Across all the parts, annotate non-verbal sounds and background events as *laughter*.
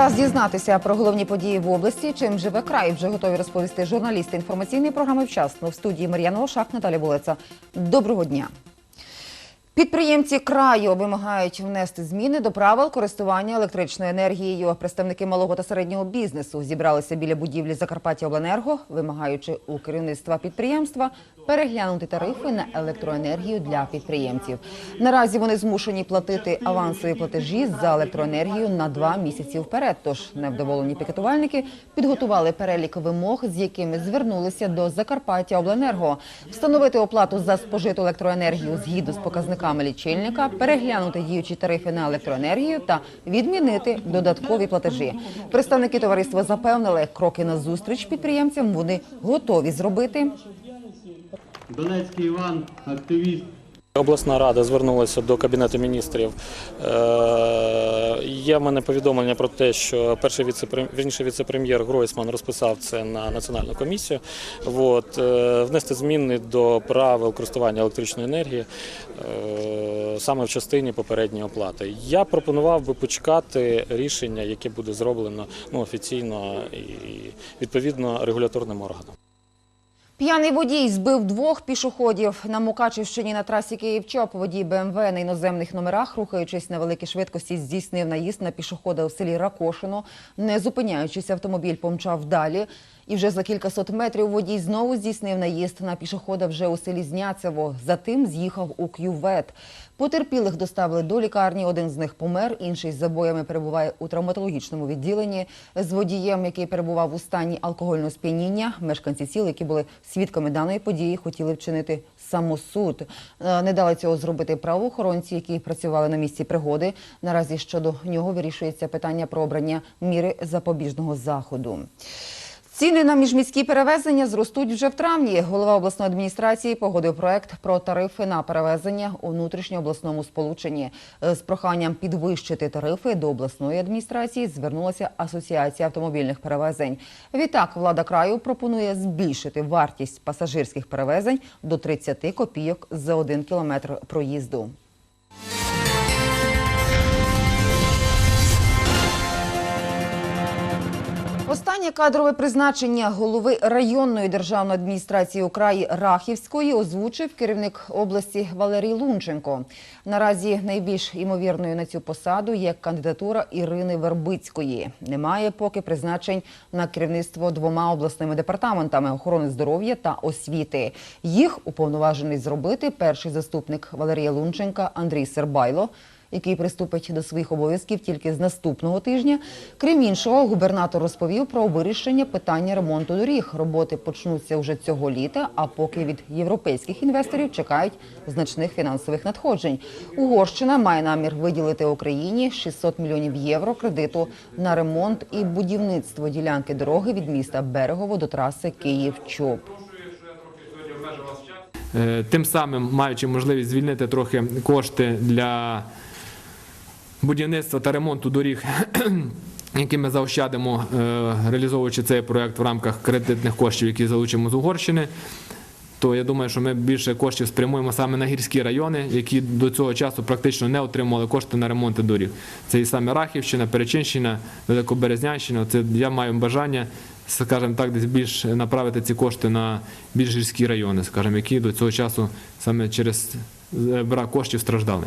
Час дізнатися про головні події в області. Чим живе край вже готові розповісти журналісти інформаційної програми вчасно в студії Мар'яна Ошак Наталя Булеца. Доброго дня. Підприємці краю вимагають внести зміни до правил користування електричною енергією. Представники малого та середнього бізнесу зібралися біля будівлі Закарпаття Обленерго, вимагаючи у керівництва підприємства переглянути тарифи на електроенергію для підприємців. Наразі вони змушені платити авансові платежі за електроенергію на два місяці вперед. Тож невдоволені пікетувальники підготували перелік вимог, з якими звернулися до Закарпаття Обленерго, встановити оплату за спожиту електроенергію згідно з показниками лічильника, переглянути діючі тарифи на електроенергію та відмінити додаткові платежі. Представники товариства запевнили, кроки на зустріч підприємцям вони готові зробити. Донецький Іван, активіст. Обласна рада звернулася до Кабінету міністрів. Е, Є в мене повідомлення про те, що перший віце віце-прем'єр Гройсман розписав це на національну комісію. От, е, внести зміни до правил користування електричної енергії е, саме в частині попередньої оплати. Я пропонував би почекати рішення, яке буде зроблено ну, офіційно і відповідно регуляторним органом. П'яний водій збив двох пішоходів на Мукачівщині на трасі Київ-Чоп. Водій БМВ на іноземних номерах, рухаючись на великій швидкості, здійснив наїзд на пішохода у селі Ракошино. Не зупиняючись, автомобіль помчав далі. І вже за кількасот метрів водій знову здійснив наїзд на пішохода вже у селі Зняцево. Затим з'їхав у кювет. Потерпілих доставили до лікарні. Один з них помер, інший з забоями перебуває у травматологічному відділенні. З водієм, який перебував у стані алкогольного сп'яніння, мешканці сіл, які були свідками даної події, хотіли вчинити самосуд. Е, Не дали цього зробити правоохоронці, які працювали на місці пригоди. Наразі щодо нього вирішується питання про обрання міри запобіжного заходу. Ціни на міжміські перевезення зростуть вже в травні. Голова обласної адміністрації погодив проект про тарифи на перевезення у внутрішньообласному сполученні. Е, З проханням підвищити тарифи до обласної адміністрації звернулася Асоціація автомобільних перевезень. Відтак влада краю пропонує збільшити вартість пасажирських перевезень до 30 копійок за один кілометр проїзду. Останнє кадрове призначення голови районної державної адміністрації України Рахівської озвучив керівник області Валерій Лунченко. Наразі найбільш імовірною на цю посаду є кандидатура Ірини Вербицької. Немає поки призначень на керівництво двома обласними департаментами охорони здоров'я та освіти. Їх уповноважений зробити перший заступник Валерія Лунченка Андрій Сербайло який приступить до своїх обов'язків тільки з наступного тижня. Крім іншого, губернатор розповів про вирішення питання ремонту доріг. Роботи почнуться вже цього літа, а поки від європейських інвесторів чекають значних фінансових надходжень. Угорщина має намір виділити Україні 600 мільйонів євро кредиту на ремонт і будівництво ділянки дороги від міста Берегово до траси Київ-Чоп. Е, Тим самим маючи можливість звільнити трохи кошти для будівництва та ремонту доріг, *clears throat* які ми заощадимо, е, реалізовуючи цей проект в рамках кредитних коштів, які залучимо з Угорщини. То я думаю, що ми більше коштів спрямуємо саме на гірські райони, які до цього часу практично не отримували кошти на ремонти доріг. Це і саме Рахівщина, Перечинщина, Великоберезнянщина. Це я маю бажання, скажімо так, десь більш направити ці кошти на більш гірські райони, скажімо, які до цього часу саме через е, брак коштів страждали.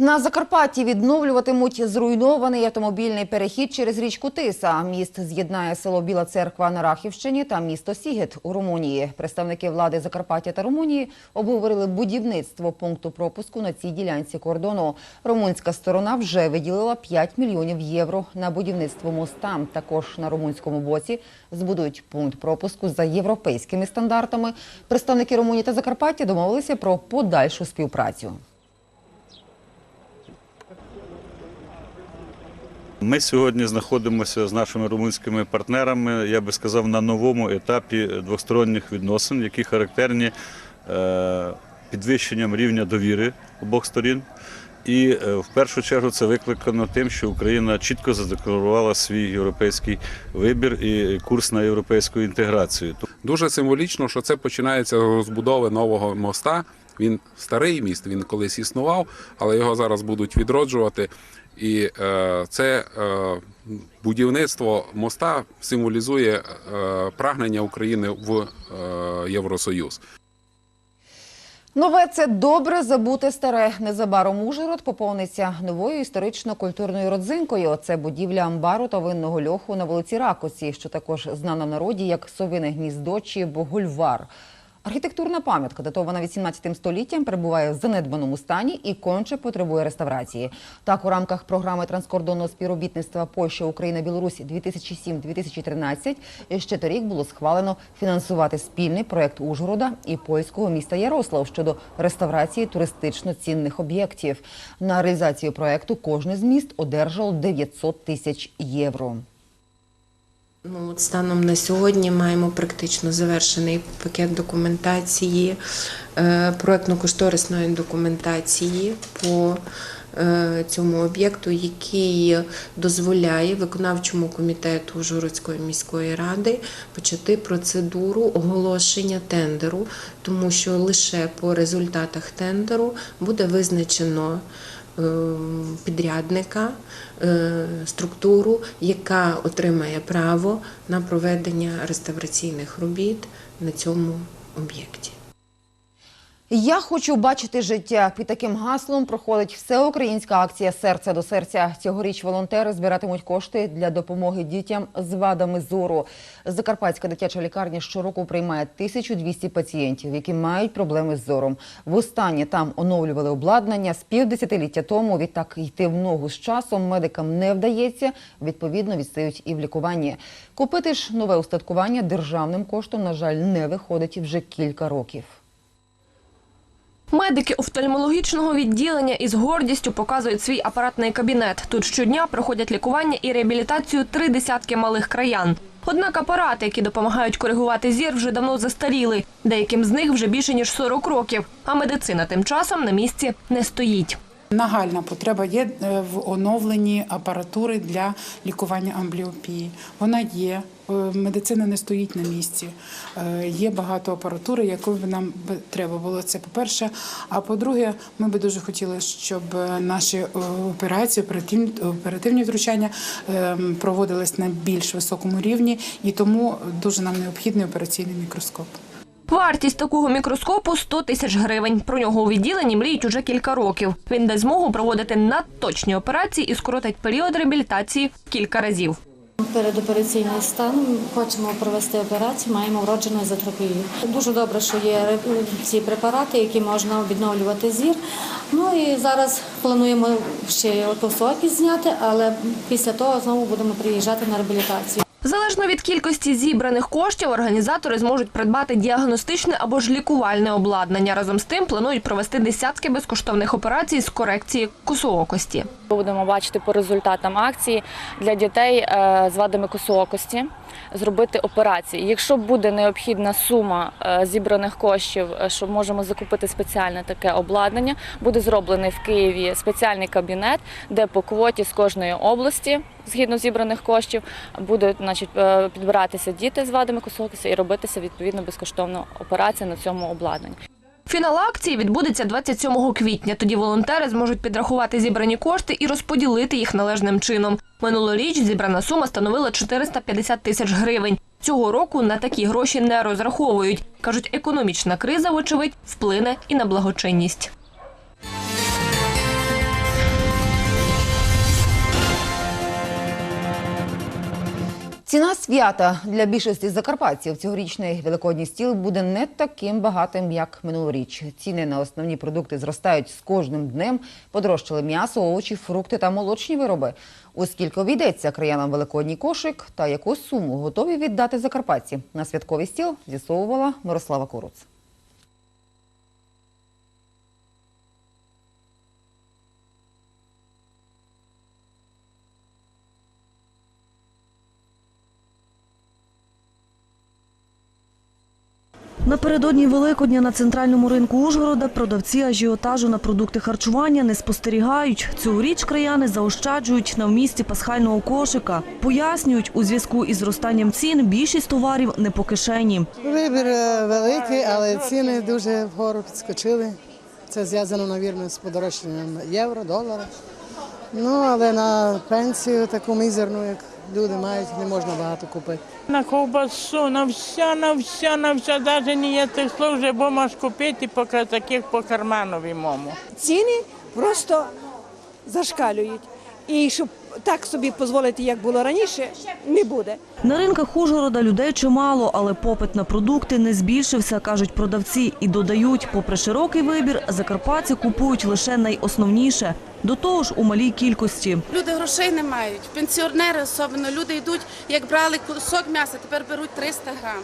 На Закарпатті відновлюватимуть зруйнований автомобільний перехід через річку Тиса. Міст з'єднає село Біла Церква на Рахівщині та місто Сігет у Румунії. Представники влади Закарпаття та Румунії обговорили будівництво пункту пропуску на цій ділянці кордону. Румунська сторона вже виділила 5 мільйонів євро на будівництво моста. Також на румунському боці збудують пункт пропуску за європейськими стандартами. Представники Румунії та Закарпаття домовилися про подальшу співпрацю. Ми сьогодні знаходимося з нашими румунськими партнерами, я би сказав, на новому етапі двосторонніх відносин, які характерні е, підвищенням рівня довіри обох сторін. І е, в першу чергу це викликано тим, що Україна чітко задекларувала свій європейський вибір і курс на європейську інтеграцію. Дуже символічно, що це починається з розбудови нового моста. Він старий міст, він колись існував, але його зараз будуть відроджувати. І е, це е, будівництво моста символізує е, прагнення України в Євросоюз. Нове це добре забуте старе. Незабаром Ужгород поповниться новою історично-культурною родзинкою. Це будівля амбару та винного льоху на вулиці Ракоці, що також знана в народі як Совине гніздо чи Богульвар. Архітектурна пам'ятка, датована 18 століттям, перебуває в занедбаному стані і конче потребує реставрації. Так, у рамках програми транскордонного співробітництва Польща, Україна, Білорусь 2007-2013 ще торік було схвалено фінансувати спільний проект Ужгорода і польського міста Ярослав щодо реставрації туристично цінних об'єктів. На реалізацію проекту кожне з міст одержало 900 тисяч євро. Ну, от станом на сьогодні маємо практично завершений пакет документації, е, проектно-кошторисної документації по е, цьому об'єкту, який дозволяє виконавчому комітету Ужгородської міської ради почати процедуру оголошення тендеру, тому що лише по результатах тендеру буде визначено підрядника, е, структуру, яка отримає право на проведення реставраційних робіт на цьому об'єкті. Я хочу бачити життя. Під таким гаслом проходить всеукраїнська акція Серце до серця. Цьогоріч волонтери збиратимуть кошти для допомоги дітям з вадами зору. Закарпатська дитяча лікарня щороку приймає 1200 пацієнтів, які мають проблеми з зором. Востаннє там оновлювали обладнання з півдесятиліття тому. Відтак йти в ногу з часом медикам не вдається. Відповідно, відстають і в лікуванні. Купити ж нове устаткування державним коштом, на жаль, не виходить вже кілька років. Медики офтальмологічного відділення із гордістю показують свій апаратний кабінет. Тут щодня проходять лікування і реабілітацію три десятки малих краян. Однак апарати, які допомагають коригувати зір, вже давно застаріли. Деяким з них вже більше ніж 40 років. А медицина тим часом на місці не стоїть. Нагальна потреба є е, в оновленні апаратури для лікування амбліопії. Вона є. Е, Медицина не стоїть на місці. Е, Є багато апаратури, яку нам треба було. Це по-перше. А по-друге, ми би дуже хотіли, щоб е, наші операції, оперативні, втручання проводились на більш високому рівні, і тому дуже нам необхідний операційний мікроскоп. Вартість такого мікроскопу 100 тисяч гривень. Про нього у відділенні мріють уже кілька років. Він дасть змогу проводити надточні операції і скоротить період реабілітації кілька разів. Передопераційний стан хочемо провести операцію, маємо вроджену ізотропію. Дуже добре, що є е, ці препарати, які можна відновлювати зір. Ну і зараз плануємо ще косоокість зняти, але після того знову будемо приїжджати на реабілітацію. Залежно від кількості зібраних коштів, організатори зможуть придбати діагностичне або ж лікувальне обладнання. Разом з тим планують провести десятки безкоштовних операцій з корекції косоокості. Будемо бачити по результатам акції для дітей е, з вадами косоокості зробити операції. Якщо буде необхідна сума е, зібраних коштів, е, що можемо закупити спеціальне таке обладнання, буде зроблений в Києві спеціальний кабінет, де по квоті з кожної області, згідно зібраних коштів, будуть значить, е, підбиратися діти з вадами косоокості і робитися відповідно безкоштовно операція на цьому обладнанні. Фінал акції відбудеться 27 квітня. Тоді волонтери зможуть підрахувати зібрані кошти і розподілити їх належним чином. Минулоріч зібрана сума становила 450 тисяч гривень. Цього року на такі гроші не розраховують. Кажуть, економічна криза, вочевидь, вплине і на благочинність. Ціна свята для більшості закарпатців цьогорічний великодній стіл буде не таким багатим, як минулоріч. Ціни на основні продукти зростають з кожним днем. Подорожчали м'ясо, овочі, фрукти та молочні вироби. Оскільки обійдеться краянам великодній кошик та яку суму готові віддати закарпатці на святковий стіл, з'ясовувала Мирослава Куруц. Напередодні Великодня на центральному ринку Ужгорода продавці ажіотажу на продукти харчування не спостерігають. Цьогоріч краяни заощаджують на вмісті пасхального кошика. Пояснюють, у зв'язку із зростанням цін більшість товарів не по кишені. Вибір е, великий, але ціни дуже вгору підскочили. Це зв'язано, навірно, з подорожчанням євро, долара. Ну, але на пенсію таку мізерну, як люди мають, не можна багато купити. На ковбасу, на вся, на вся, на вся, навіть не є тих слов, вже бо можеш купити поки таких по карманові мому. ціни просто зашкалюють. І щоб так собі дозволити, як було раніше, не буде. На ринках Ужгорода людей чимало, але попит на продукти не збільшився, кажуть продавці. І додають, попри широкий вибір, закарпатці купують лише найосновніше. До того ж у малій кількості. Люди грошей не мають. Пенсіонери особливо. Люди йдуть, як брали кусок м'яса, тепер беруть 300 грам.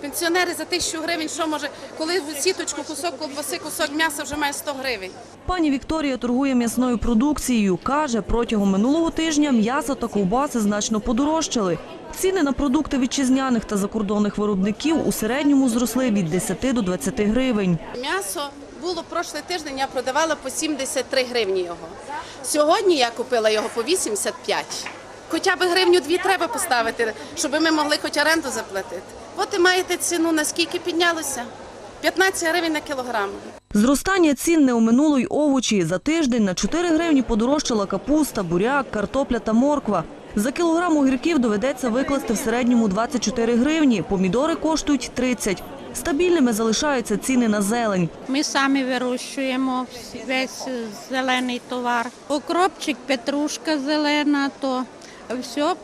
Пенсіонери за тисячу гривень, що може, коли в сіточку кусок колбаси, кусок м'яса вже має 100 гривень. Пані Вікторія торгує м'ясною продукцією. Каже, протягом минулого тижня м'ясо та ковбаси значно подорожчали. Ціни на продукти вітчизняних та закордонних виробників у середньому зросли від 10 до 20 гривень. М'ясо було прошлий тиждень, я продавала по 73 гривні його. Сьогодні я купила його по 85. Хоча б гривню дві треба поставити, щоб ми могли хоч оренду заплатити. От і маєте ціну, наскільки піднялося? 15 гривень на кілограм. Зростання цін не оминуло й овочі. За тиждень на 4 гривні подорожчала капуста, буряк, картопля та морква. За кілограм огірків доведеться викласти в середньому 24 гривні, помідори коштують 30. Стабільними залишаються ціни на зелень. Ми самі вирощуємо весь зелений товар. Окропчик, петрушка зелена, то все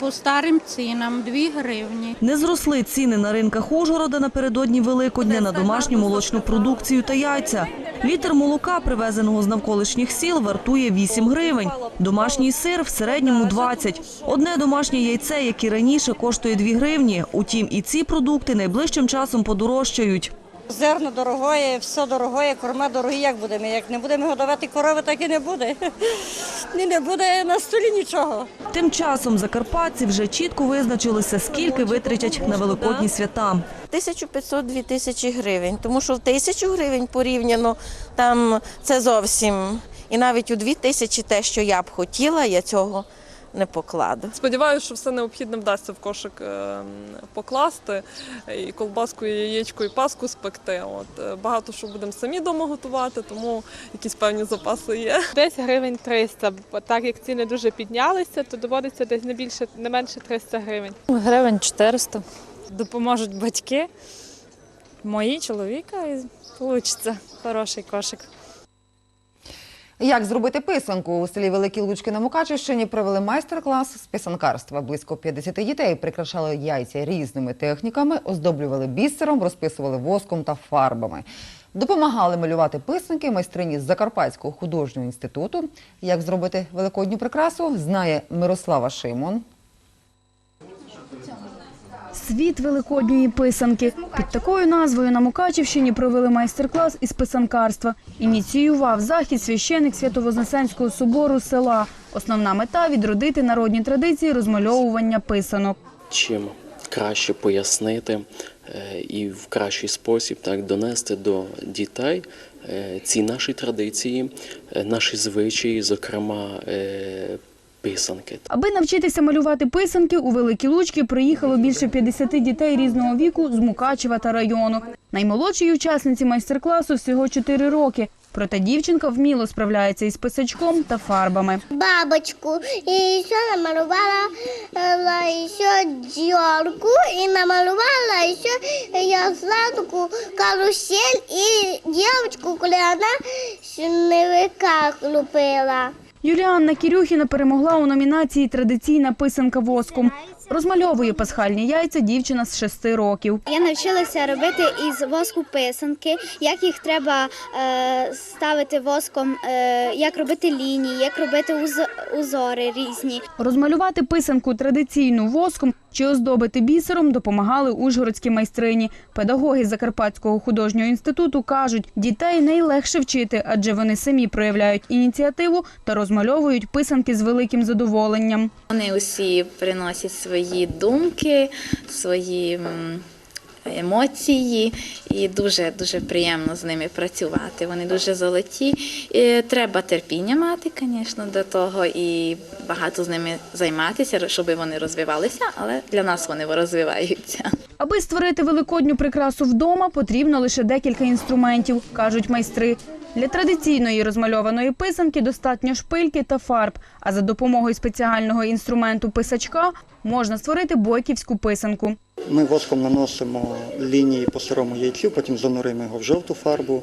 по старим цінам 2 гривні. Не зросли ціни на ринках Ужгорода напередодні Великодня на домашню молочну продукцію та яйця. Літр молока, привезеного з навколишніх сіл, вартує 8 гривень. Домашній сир в середньому 20. Одне домашнє яйце, як і раніше, коштує 2 гривні. Утім, і ці продукти найближчим часом подорожчають. Зерно дорогое, все дорогое, корма дорогі. Як будемо? Як не будемо годувати корови, так і не буде. *laughs* І не буде на столі нічого. Тим часом закарпатці вже чітко визначилися, скільки витратять на великодні свята. 1500-2000 тисячі гривень, тому що в тисячу гривень порівняно там це зовсім. І навіть у дві тисячі те, що я б хотіла, я цього не покладу. Сподіваюся, що все необхідне вдасться в кошик е, покласти, і колбаску, і яєчко, і паску спекти. От е, багато що будемо самі вдома готувати, тому якісь певні запаси є. Десь гривень 300, бо так як ціни дуже піднялися, то доводиться десь не більше, не менше 300 гривень. Гривень 400. Допоможуть батьки, мої чоловіка, і вийде хороший кошик. Як зробити писанку у селі Великі Лучки на Мукачівщині провели майстер-клас з писанкарства. Близько 50 дітей прикрашали яйця різними техніками, оздоблювали бісером, розписували воском та фарбами. Допомагали малювати писанки майстрині з Закарпатського художнього інституту. Як зробити великодню прикрасу, знає Мирослава Шимон. Світ великодньої писанки. Під такою назвою на Мукачівщині провели майстер-клас із писанкарства. Ініціював захід священик Святовознесенського собору села. Основна мета відродити народні традиції розмальовування писанок. чим краще пояснити е, і в кращий спосіб так донести до дітей е, ці наші традиції, е, наші звичаї, зокрема писанки. Аби навчитися малювати писанки, у Великі Лучки приїхало більше 50 дітей різного віку з Мукачева та району. Наймолодшій учасниці майстер-класу всього 4 роки. Проте дівчинка вміло справляється із писачком та фарбами. бабочку, и еще намалевала э, еще дерку, и намалевала еще я сладкую карусель и девочку, коли она снеговика лупила. Юліанна Кірюхіна перемогла у номінації Традиційна писанка воском. Розмальовує пасхальні яйця дівчина з 6 років. Я навчилася робити із воску писанки, як їх треба е, ставити воском, е, як робити лінії, як робити уз- узори різні. Розмалювати писанку традиційну воском чи оздобити бісером допомагали ужгородські майстрині. Педагоги Закарпатського художнього інституту кажуть, дітей найлегше вчити, адже вони самі проявляють ініціативу та розмальовують писанки з великим задоволенням. Вони усі приносять свої думки, свої емоції, і дуже дуже приємно з ними працювати. Вони дуже золоті. І треба терпіння мати, звісно, до того, і багато з ними займатися, щоб вони розвивалися, але для нас вони розвиваються. Аби створити великодню прикрасу вдома, потрібно лише декілька інструментів, кажуть майстри. Для традиційної розмальованої писанки достатньо шпильки та фарб, а за допомогою спеціального інструменту писачка можна створити бойківську писанку. Ми воском наносимо лінії по сирому яйцю, потім зануримо його в жовту фарбу,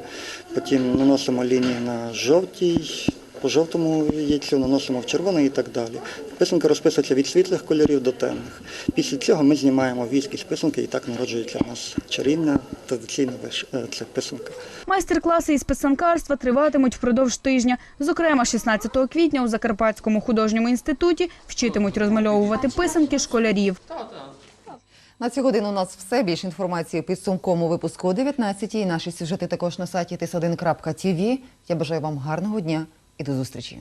потім наносимо лінії на жовтій, по жовтому яйцю наносимо в червоний і так далі. Писанка розписується від світлих кольорів до темних. Після цього ми знімаємо віск із писанки і так народжується у нас чарівна традиційна е, це писанка. Майстер-класи із писанкарства триватимуть впродовж тижня. Зокрема, 16 квітня у Закарпатському художньому інституті вчитимуть розмальовувати писанки школярів. На цю годину у нас все. Більше інформації у підсумковому випуску о 19-й. Наші сюжети також на сайті tis1.tv. Я бажаю вам гарного дня і до зустрічі.